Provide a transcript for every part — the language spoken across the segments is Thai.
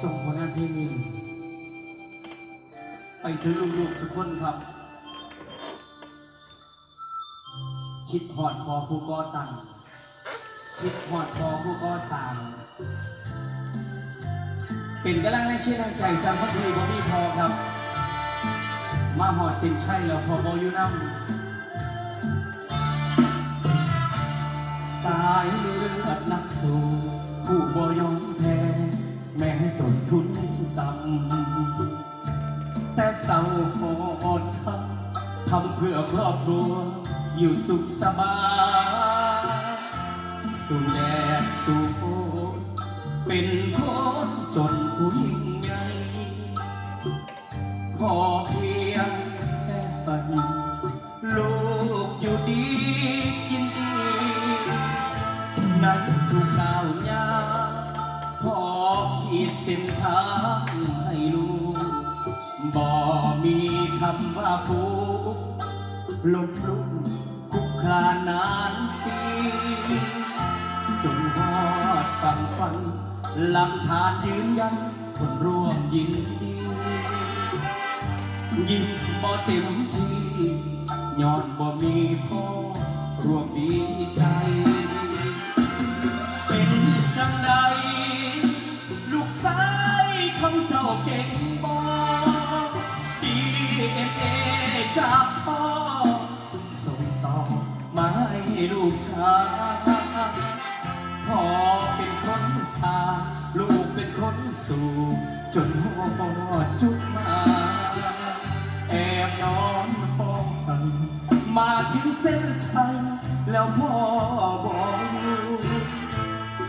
ส่งผลงานเพลงนี้ไปถึงลูกๆทุกคนครับ คิดหอดคอผู้ก่อตั้งคิดหอดคอผู้ก่อสร้างเป็นกำลังแรงเชื่อแรงใจสร้างพัฒนีบ่มีพอครับ มาหอดสินใช่แล้วพอบอยู่น้ำสายเลือดนักสู้ผู้บ่ยอม ต้นทุนต่ำแต่เศร้าฟอดทำทำเพื่อครอบครัว อยู่สุขสบายสู่แดดสู่ฝนเป็นคนจนผู้ยิ่งใหญ่ขอ ทางให้ลูกบ่มีคำว่าผูกลมลุกคุกคลานนานปีจนฮอดฝั่งฝันหลักฐานยืนยันคนร่วมยินดียิ้มบ่เต็มที่ย้อนบ่มีพ่อร่วมดีใจ จ้าเก่งบ่ดีเอ็นเอจากพ่อส่งต่อมาให้ลูกชายพ่อเป็นคนสาลูกเป็นคนสู่จนหัวบอดจุกมา แอบนอนป้องกันมาถึงเส้นชัยแล้วพ่อบอก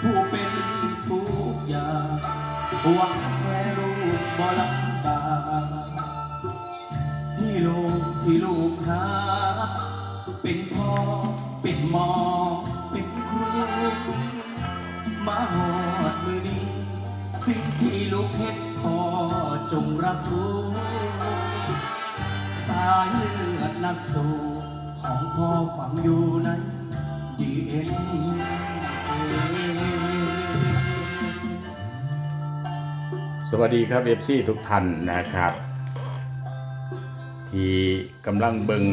ผู้เป็นทุกอย่างหวัง จงรับรู้สายเลือดนักสู้ของพ่อฝังอยู่ในดีเอ็นสวัสดีครับเอฟซีทุกท่านนะครับ ที่กำลังเบิง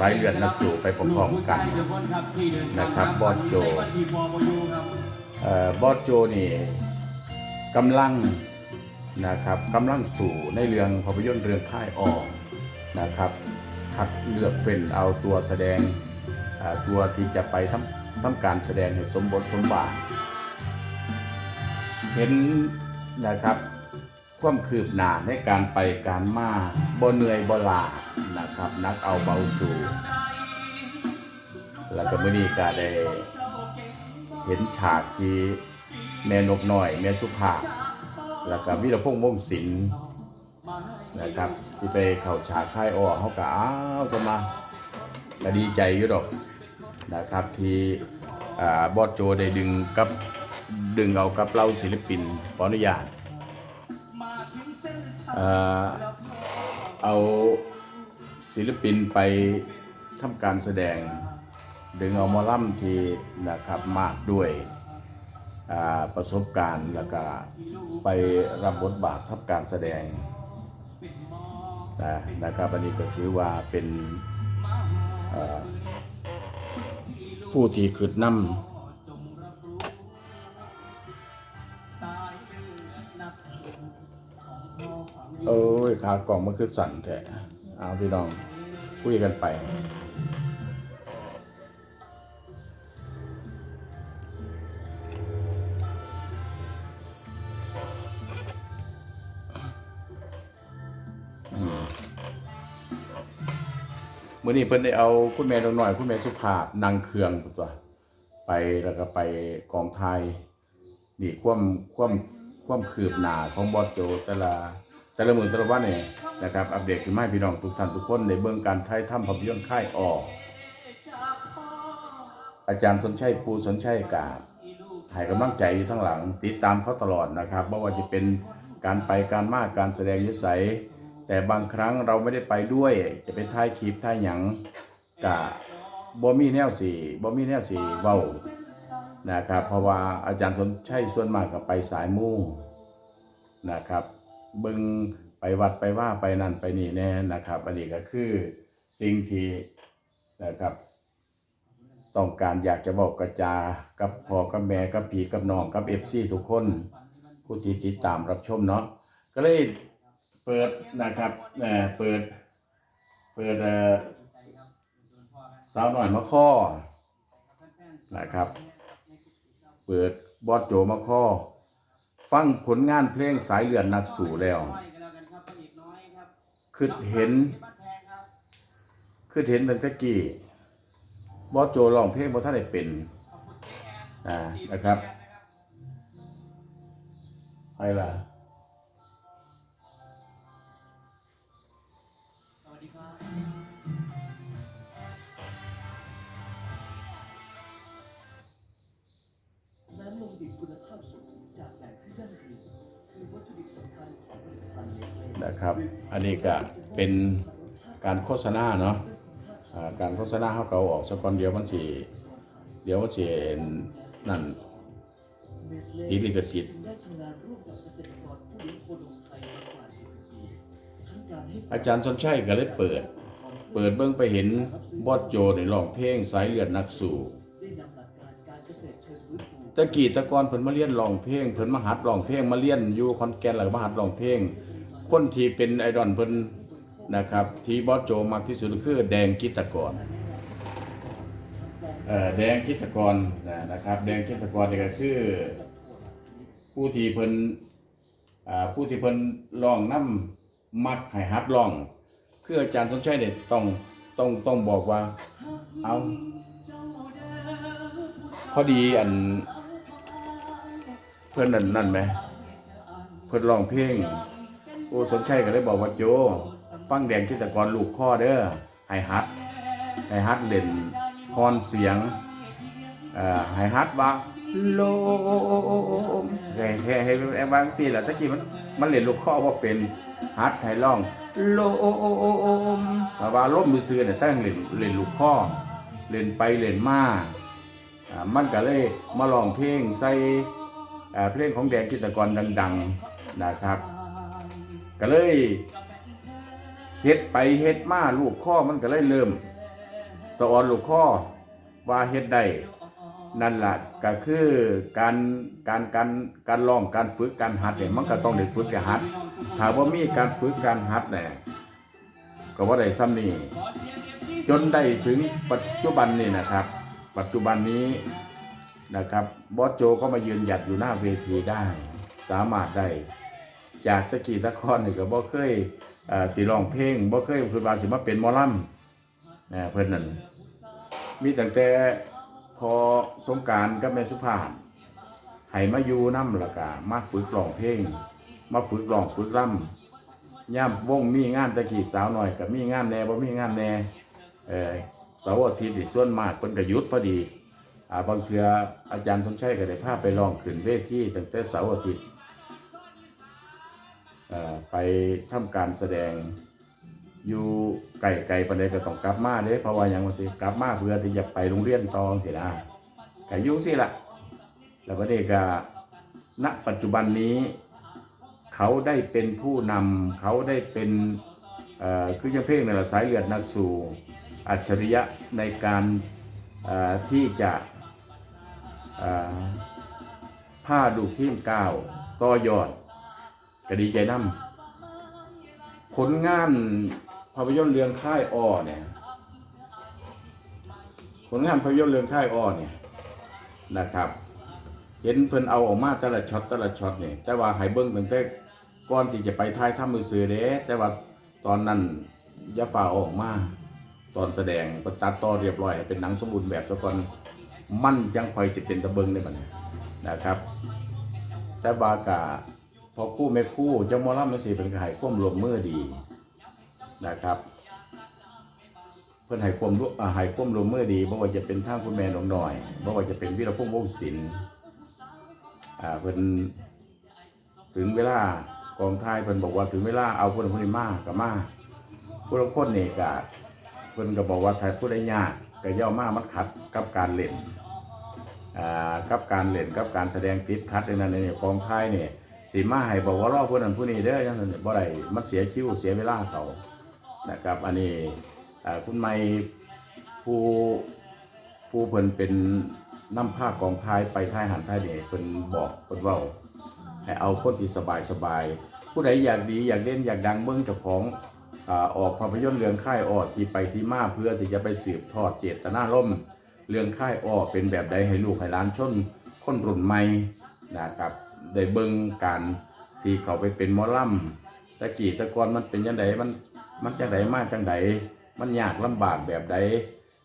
สายเลือดนักสู่ไปพร้อมๆกันนะครับบอสโจบอยู่ครับเอ่อบอสโจนี่กำลัง นะครับกำลังสู่ในเรื่องภาพยนตร์เรื่องค่ายออกนะครับ คัดเลือกเป็นเอาตัวแสดงตัวที่จะไปทำทำการแสดงให้สมบทสมบาทเห็นนะครับความคืบหน้าในการไปการมาบ่เหนื่อยบ่ลานะครับ นักเอาเบาสู่ แล้วก็มื้อนี้ก็ได้เห็นฉากที่แม่นกหน้อย แม่สุภาพ แล้วก็วิรพงษ์วงศ์ศิลป์นะครับ ที่ไปเข้าฉากค่ายอ้อเขาก็อ้าวจะมาก็ดีใจอยู่ดอกนะครับที่บอสโจได้ดึงกับดึงเอากับเราศิลปินขออนุญาตเอาศิลปินไปทำการแสดง ดึงเอามอล่ำที่นะครับมากด้วย ประสบการณ์แล้วก็ไปรับบทบาททำการแสดงนะนะครับอันนี้ก็ถือว่าเป็นผู้ที่ขึ้นนำเอ้ยขากล่องมันคือสั่นแท้เอาพี่น้องคุยกันไป มื่อนี้เพิ่นได้เอาคุณแม่ดงหน่อย คุณแม่สุภาพนางเครืองตัว ไปแล้วก็ไปกองไทยนี่ความความความคืบหน้าของบอสโจแต่ละแต่ละมือแต่ละวันนี่นะครับอัปเดตขึ้นมาให้พี่น้องทุกท่านทุกคนในเบื้องการไทยทำภาพยนตร์ค่ายออก อาจารย์สนชัยภูสนชัยกาบให้กำลังใจอยู่ทั้งหลัง ติดตามเขาตลอดนะครับไม่ว่าจะเป็นการไปการมาการแสดงยุสัย แต่บางครั้งเราไม่ได้ไปด้วย จะไปถ่ายคลิปถ่ายหยังกะบ่มีแนวสีบ่มีแนวสีเว้านะครับ เพราะว่าอาจารย์สนชัยส่วนมากก็ไปสายมู่นะครับ เบึงไปวัดไปว่าไปนั่นไปนี่แน่นะครับ อันนี้ก็คือสิ่งที่นะครับ ต้องการอยากจะบอกกระจากับพ่อกับแม่กับพี่กับน้องกับเอฟซีทุกคนผู้ที่ติดตามรับชมเนาะก็เลย เปิดนะครับเอ่อเปิด เปิดเอ่อสาวหน่อยมาข้อนะครับ เปิดบอสโจมาข้อ ฟังผลงานเพลงสายเลือดนักสู่แล้ว คือเห็น คือเห็นตั้งแต่กี้บอสโจร้องเพลงบ่ท่านได้เป็นอ่านะครับไปล่ะ นะครับ อันนี้ก็เป็นการโฆษณาเนาะการโฆษณาเขาเกาออกสักก่อนเดียวมันสิเดี๋ยวมันสินั่นเนสเล่ติดลิขสิทธิ์อาจารย์สนชัยก็เลยเปิด เปิดเบิ่งไปเห็นบอสโจในร้องเพลงสายเลือดนักสู้ตะกี้ตะกอนเพิ่นมาเรียนร้องเพลงเพิ่นมาหัดร้องเพลงมาเรียนอยู่ขอนแกนแล้วก็มาหัดร้องเพลง คนที่เป็นไอดอลเพิ่นนะครับ ที่บอสโจมากที่สุดคือแดงกิตกรเอ่อแดงกิตกรนะครับ แดงกิตกรนี่ก็คือ ผู้ที่เพิ่นอ่าผู้ที่เพิ่นร้องนํมักให้หัดร้อง คืออาจารย์สนชัยเนี่ยต้องต้องต้องบอกว่า เอาพอดีอัน เพิ่นนั่นนั่นไหม เพิ่นร้องเพลง โอ้สนชัยก็เลยบอกว่าโจฟังแดงกิจกรลูกข้อเด้อให้ฮัดให้ฮัดเล่นพรเสียงเอ่อให้ฮัดว่าโลมแค่แค่ให้ให้บางสี่แหละตะกี้มันมันเล่นลูกข้อว่าเป็นฮัดให้ร้องโลมแต่ว่าล้มมือซื้อเนี่ยตั้งเล่นเล่นลูกข้อเล่นไปเล่นมาอ่ามันก็เลยมาร้องเพลงใส่อ่าเพลงของแดงกิจกรดัง ๆ นะครับ ก็เลยเฮ็ดไปเฮ็ดมาลูกข้อมันก็เลยเริ่ม สอนลูกข้อว่าเฮ็ดได้นั่นล่ะก็คือการการการการลองการฝึกการหัดเนี่ยมันก็ต้องได้ฝึกได้หัดถ้าว่ามีการฝึกการหัดเนี่ยก็ว่าได้ซ้ำนี่จนได้ถึงปัจจุบันนี่นะครับ ปัจจุบันนี้นะครับบอสโจก็มายืนหยัดอยู่หน้าเวทีได้ สามารถได้ จากตะกี้ตะคอนนี่ก็บ่เคยเอ่อสิร้องเพลงบ่เคยคือว่าสิมาเป็นมอลำนะเพิ่นนั่นมีตั้งแต่พอสงการกับแม่สุภาพให้มาอยู่นำล้วก็มาฝึกร้องเพลง มาฝึกร้องฝึกร่ำย่ามวงมีงานตะกี้สาวหน่อยก็มีงานแน่บ่มีงานแน่เออเสาร์อาทิตย์นี่ส่วนมากเพิ่นก็หยุดพอดีอ่าบางเทื่ออาจารย์สมชัยก็ได้พาไปร้องขึ้นเวทีตั้งแต่เสาร์อาทิตย์ ไปทำการแสดงอยู่ไก่ไก่ปานใดก็ต้องกลับมาเด้เพราะว่ายังว่าสิกลับมาเพื่อที่จะไปโรงเรียนต่อสินะก็อยู่สิละแล้วประเด็ก็ณปัจจุบันนี้ เขาได้เป็นผู้นำเขาได้เป็นคือยังเพลงในละสายเลือดนักสู่อัจฉริยะในการที่จะเอ่อผ้าดูกทีมก้าวต่อยอด ก็ดีใจนํผลงานภาพยนตร์เรื่องค่ายอ้อเนี่ย ผลงานภาพยนตร์เรื่องค่ายอ้อเนี่ยนะครับ เห็นเพิ่นเอาออกมาแต่ละช็อตแต่ละช็อตเนี่ยแต่ว่าให้เบิ่งตั้งแต่ก่อนที่จะไปถ่ายทำมือซื้อเด้แต่ว่าตอนนั้นย่าฝ่าออกมาตอนแสดงก็ตัดต่อเรียบร้อย เป็นหนังสมบูรณ์แบบซะก่อนมั่นยังค่อยสิเป็นตะเบิงได้บัดนี้นะครับ แต่บากา พอคู่ไม่คู่เจ้ามอลำมันสิเป็นก็ให้ควมร่วมมือดีนะครับ เพิ่อนให้ควมร่วมอ่าห้ควมร่วมมือดีบ่ว่าจะเป็นท่าคุณแม่หนองน้อยบ่ว่าจะเป็นวิรพงษ์วงศ์ศิลป์อ่าเพิ่อนถึงเวลากองถ่ายเพิ่อนบอกว่าถึงเวลาเอาผู้นั้นนี้มาก็มาผู้ลางคนนี่ก็เพิ่อนก็บอกว่าถ้าผู้ใดยากก็ย่อมามันขัดกับการเล่นอ่ากับการเล่นกับการแสดงติดคัดในนั้นเนี่ยกองถ่ายเนี่ย สีมาให้บอกว่ารอผู้นั้นผู้นี้เด้อยังนั้นบ่ได้มันเสียคิวเสียเวลาเขานะครับ อันนี้คุณไม่ผู้ผู้เพิ่นเป็นนำภาคกองท้ายไปท้ายหันท้ายนี่เพิ่นบอกเพิ่นเว้าให้เอาคนที่สบายสบายผู้ใดอยากดีอยากเล่นอยากดังเบิ่งเจ้าของออกภาพยนตร์เรื่องค่ายอ้อที่ไปที่มาเพื่อที่จะไปสืบทอดเจตนาร่มเรื่องค่ายอ้อเป็นแบบใดให้ลูกให้หลานชนคนรุ่นใหม่นะครับ ได้เบิ่งการที่เขาไปเป็นหมอลำตะกี้ตะกอนมันเป็นจังไดมันมันจังไดมาจังไดมันยากลำบากแบบใด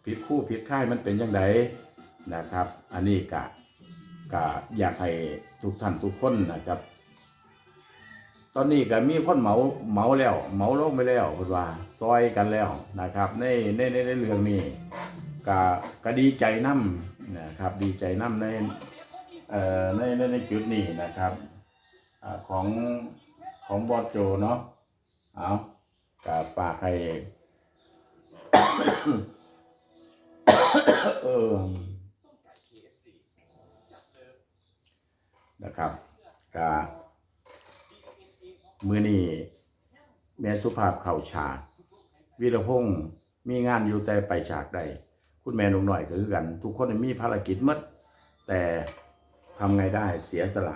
ผิดคู่ผิดค่ายมันเป็นจังไดนะครับ อันนี้กะก็อยากให้ทุกท่านทุกคนนะครับ ตอนนี้ก็มีคนเหมาเหมาแล้วเหมาลงไปแล้วคือว่าซอยกันแล้วนะครับ ในในในเรื่องนี้ก็ก็ดีใจนํนะครับ ดีใจนํใน ในในในจุดนี้นะครับอของของบอสโจเนาะเอาก็ฝากให้เออนะครับกามือนี้แม่สุภาพเข่าฉากวีรพงศ์มีงานอยู่แต่ไปฉากใดคุณแม่นงหน่อยก็คือกัน ทุกคนมีภารกิจหมดแต่ ทำไงได้เสียสละ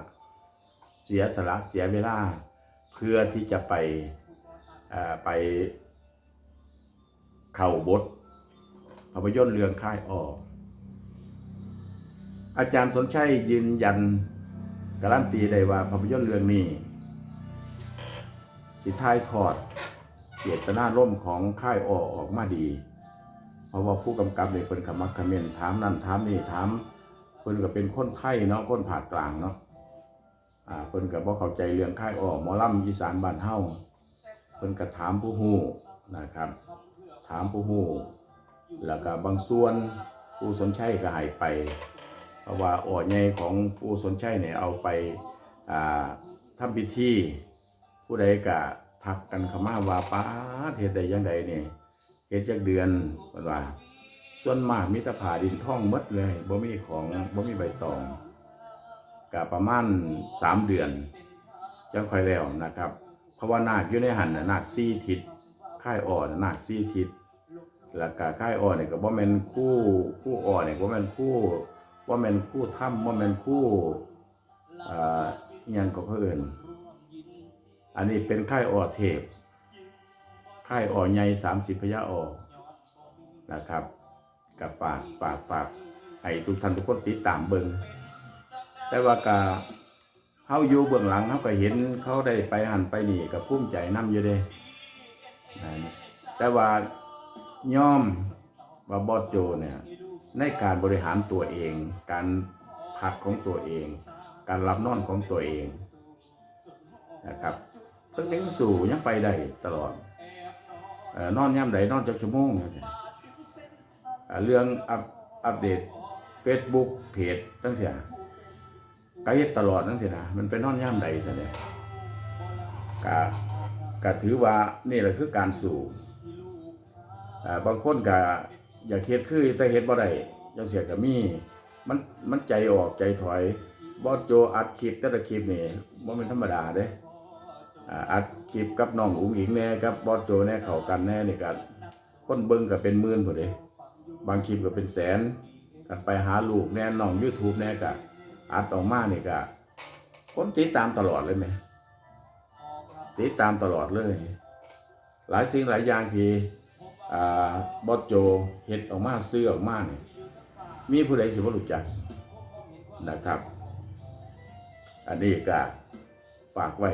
เสียสละเสียเวลาเพื่อที่จะไปไปเข่าบทภาพยนตร์เรื่องค่ายออก อาจารย์สนชัยยืนยันการันตีได้ว่าภาพยนตร์เรื่องนี้ สิท้ายทอดเจตนาร่มของค่ายออออกมาดี เพราะว่าผู้กำกับเนี่ยเพิ่นขมักเขม้นถามนั่นถามนี่ถาม พิ่นก็เป็นคนไทยเนาะคนภาคกลางเนาะอ่าเพิ่นก็บ่เข้าใจเรื่องค่ายออหมอลำอีสานบ้านเฮาเพิ่นก็ถามผู้ฮู้นะครับ ถามผู้ฮู้แล้วก็บางส่วนผู้สนใจก็ให้ไป เพราะว่าอ่อใหญ่ของผู้สนใจเนี่ยเอาไปอ่าทำพิธีผู้ใดก็ทักกันข้ามาว่าป้าเฮ็ดได้ยังไงเนี่ยเฮ็ดจักเดือนเพิ่นว่า ส่วนมากมีแต่ผ้าดินท่องมดเลยบ่มีของบ่มีใบตองก็ประมาณ3เดือนจังค่อยแล้วนะครับ เพราะว่านาคอยู่ในหันนะนาค4ทิศค่ายอ่อนนาค4ทิศแล้วก็ค่ายอ่อนเนี่ยก็บ่แม่นคู่คู่อ่อนเนี่ยบ่แม่นคู่ว่าแม่นคู่ถ้ำว่าแม่นคู่อ่ออิหยังก็เขาเอื่นอันนี้เป็นค่ายอ่อเทพค่ายอ่อใหญ่สามสิบพยาอ่อนะครับ กับฝากฝากฝากให้ทุกท่านทุกคนติดตามเบิงแต่ว่ากาเฮาอยู่เบื้องหลังเฮาก็เห็นเขาได้ไปหันไปนี่กับภูมิใจนํอยู่เด้แต่ว่าย่อมว่าบอสโจเนี่ยในการบริหารตัวเอง การพักของตัวเอง การรับนอนของตัวเองนะครับเพิ่งยังสู่ยังไปได้ตลอดออนอนย่ำใดนอนจักชั่วโมงจังซี้ เรื่องอัปอัปเดต Facebook เพจตั้งเสียก็เฮ็ดตลอดตั้งเสียนะมันเป็นนอนย่ำใดซะเนี่ยก็ก็ถือว่านี่แหละคือการสู่บางคนก็อยากเฮ็ดคือแต่เฮ็ดบ่ได้จังเสียก็มีมันมันใจออกใจถอยบอสโจอัดคลิปแต่ละคลิปนี่บ่แม่นธรรมดาเด้อ่าอัดคลิปกับน้องอุ๋งอิงแน่กับบอสโจแน่เข้ากันแน่นี่ก็คนเบิ่งก็เป็นหมื่นพุ่นเด้ บางคลิปก็เป็นแสนกันไปหาลูกแน่น้อง YouTube แน่ก็อัดออกมาเนี่ยก็คนติดตามตลอดเลยแหมติดตามตลอดเลย หลายสิ่งหลายอย่างที่บอสโจเฮ็ดออกมาซื้อออกมาเนี่ยมีผู้ใดสิบรู้จักนะครับ อันนี้ก็ฝากไว้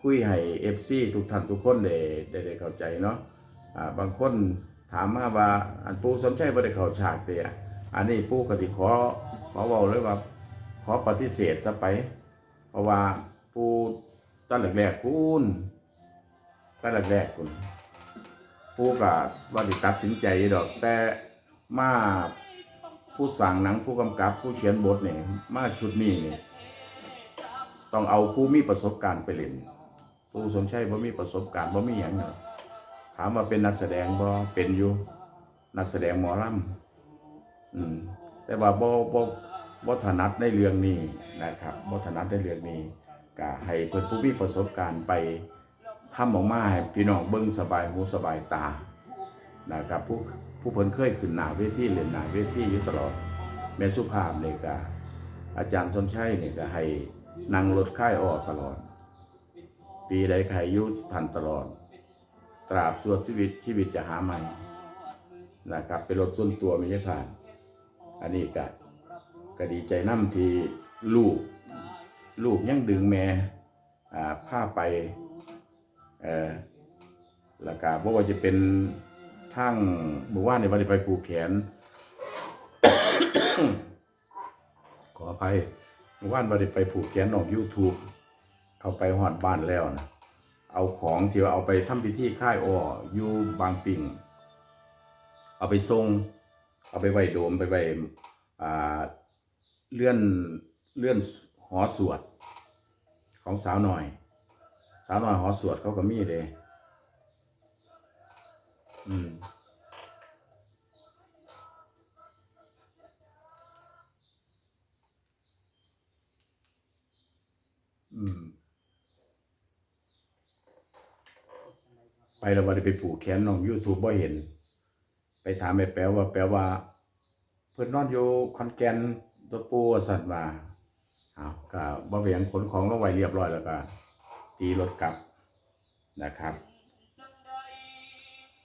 คุยให้ FC ทุกท่านทุกคนได้ได้เข้าใจเนาะอ่าบางคน ถามมาว่าอันปู่สนใจบ่ได้เข้าฉากเตียอันนี้ปู่ก็สิขอขอเว้าเลยว่าขอปฏิเสธซะไป เพราะว่าปู่ตอนแรกๆคุณตอนแรกๆคุณผู้ก็ว่าสิตัดสินใจดอกแต่มาผู้สั่งหนังผู้กำกับผู้เขียนบทนี่มาชุดนี้นี่ต้องเอาผู้มีประสบการณ์ไปเล่นผู้สมชัยบ่มีประสบการณ์บ่มีหยังหรอก ถามว่าเป็นนักแสดงบ่เป็นอยู่นักแสดงหมอลำอืมแต่ว่าบ่บ่บ่ถนัดในเรื่องนี้นะครับบ่ถนัดในเรื่องนี้ก็ให้เพิ่นผู้มีประสบการณ์ไปทำออกมาให้พี่น้องเบิ่งสบายหูสบายตานะครับผู้ผู้เพิ่นเคยขึ้นหน้าเวทีเล่นหน้าเวทีอยู่ตลอดแม่สุภาพนี่ก็อาจารย์สนชัยนี่ก็ให้นั่งรถค่ายออกตลอด ปีใดใครอยุทันตลอด ตราบชั่วชีวิตชีวิตจะหาใหม่นะครับ เป็นรถส่วนตัวไม่ใช่ผ่าน อันนี้ก็ก็ดีใจน้ำทีลูก ลูกยังดึงแม่อ่าผ้าไปเอ่อแล้วก็บ่ว่าจะเป็นทางหมู่ว่านในวันไปผูกแขน ขออภัยหมู่ว่านวันไปผูกแขนออก YouTube เข้าไปหอดบ้านแล้วนะ เอาของที่ว่าเอาไปทำพิธีค่ายอ้ออยู่บางปิ่งเอาไปทรงเอาไปไหว้โดมไปไหว้เลื่อนเลื่อนหอสวด ของสาวหน่อย สาวหน่อยหอสวดเขาก็มีเลยอืมอืม ไป แล้วว่าได้ไปผูกแขนน้องยูทูบบ่เห็น ไปถามแม่แป๋วว่าแป๋วว่า เพิ่อนนอนอยู่ขอนแกนตัวปูว่าสั่นว่าอ้าวก็บ่เป็นหยังขนของลงไว้เรียบร้อยแล้วก็ตีรถกลับนะครับ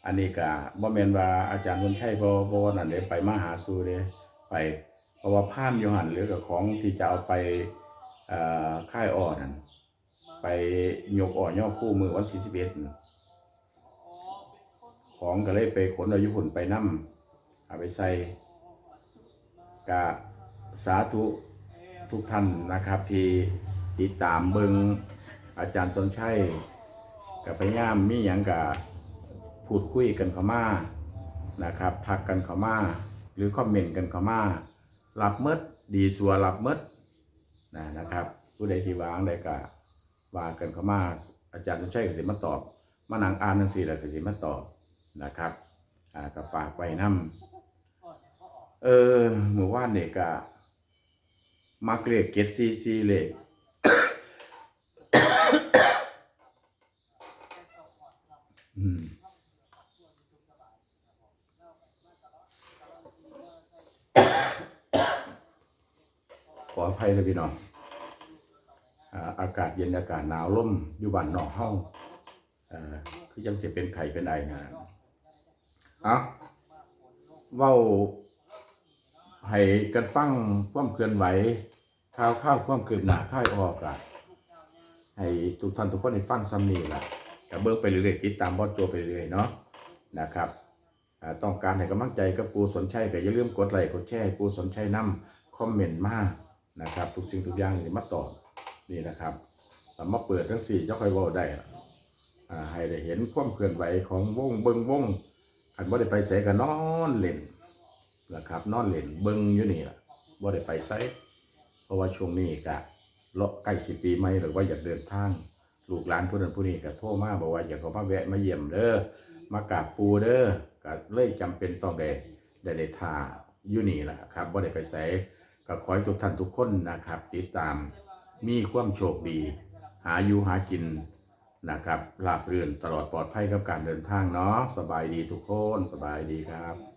อันนี้ก็บ่แม่นว่าอาจารย์วนชัยบ่บ่นั่นเด้ไปมาหาสู่เด้ไปเพราะว่าพานอยู่หันหรือกับของที่จะเอาไปอ่อค่ายอ่อนั่นไปยกอ่อย่อคู่มือวันที่11นั่น ของก็เลยไปขนเอายู่พุ่นไปนำเอาไปใส่กะสาธุทุกท่านนะครับ ที่ติดตามเบิงอาจารย์สนชัยกับพยายามมีอย่างกับพูดคุยกันเข้ามานะครับทักกันเข้ามาหรือคอมเมนต์กันเข้ามารับเมดดีสัวรับเมดนะนะครับ ผู้ใดที่วางใดก็วางกันเข้ามาอาจารย์สนชัยก็สิมาตอบมานังอ่านหนังสือแล้วก็สิมาตอบ นะครับอ่าก็ฝากไว้นำเออหมู่ว่านเนี่ยก็มักเลขเก็ดซีซีเลขอืมขออภัยเลยพี่น้องอากาศเย็นอากาศหนาวล่มอยู่บ้านนอกห้องอ่าคือยังจะเป็นไข่เป็นไอนะ เอาเว้าให้กันฟังความเคลื่อนไหวข่าวข้าวความคืบหนาค่ายออกอะให้ทุกท่านทุกคนได้ฟังซ้ำนี่ล่ะก็เบิ่งไปเรื่อยๆติดตามบอสโจไปเรื่อยเนาะนะครับอ่าต้องการให้กำลังใจกับปูสนชัยก็อย่าลืมกดไลค์กดแชร์ปูสนชัยนํคอมเมนต์มานะครับ ทุกสิ่งทุกอย่างนี่มาตอบนี่นะครับเอามาเปิดทั้งสี่เจ้าค่อยว้าได้อ่าให้ได้เห็นความเคลื่อนไหวของวงเบิ่งวง คันบ่ได้ไปไสก็นอนเล่นนะครับ นอนเล่นเบิ่งอยู่นี่ล่ะบ่ได้ไปไสเพราะว่าช่วงนี้ก็เลาะใกล้สิปีใหม่หรือว่าอยากเดินทางลูกหลานผู้นั้นผู้นี้ก็โทรมาบอกว่าอยากเขามาแวะมาเยี่ยมเด้อมากราบปูเด้อก็เลยจำเป็นต้องได้ได้ได้ท่าอยู่นี่ล่ะครับบ่ได้ไปไสก็ขอให้ทุกท่านทุกคนนะครับ ติดตามมีความโชคดี หาอยู่หากิน นะครับราบรื่นตลอดปลอดภัยกับการเดินทางเนาะสบายดีทุกคนสบายดีครับ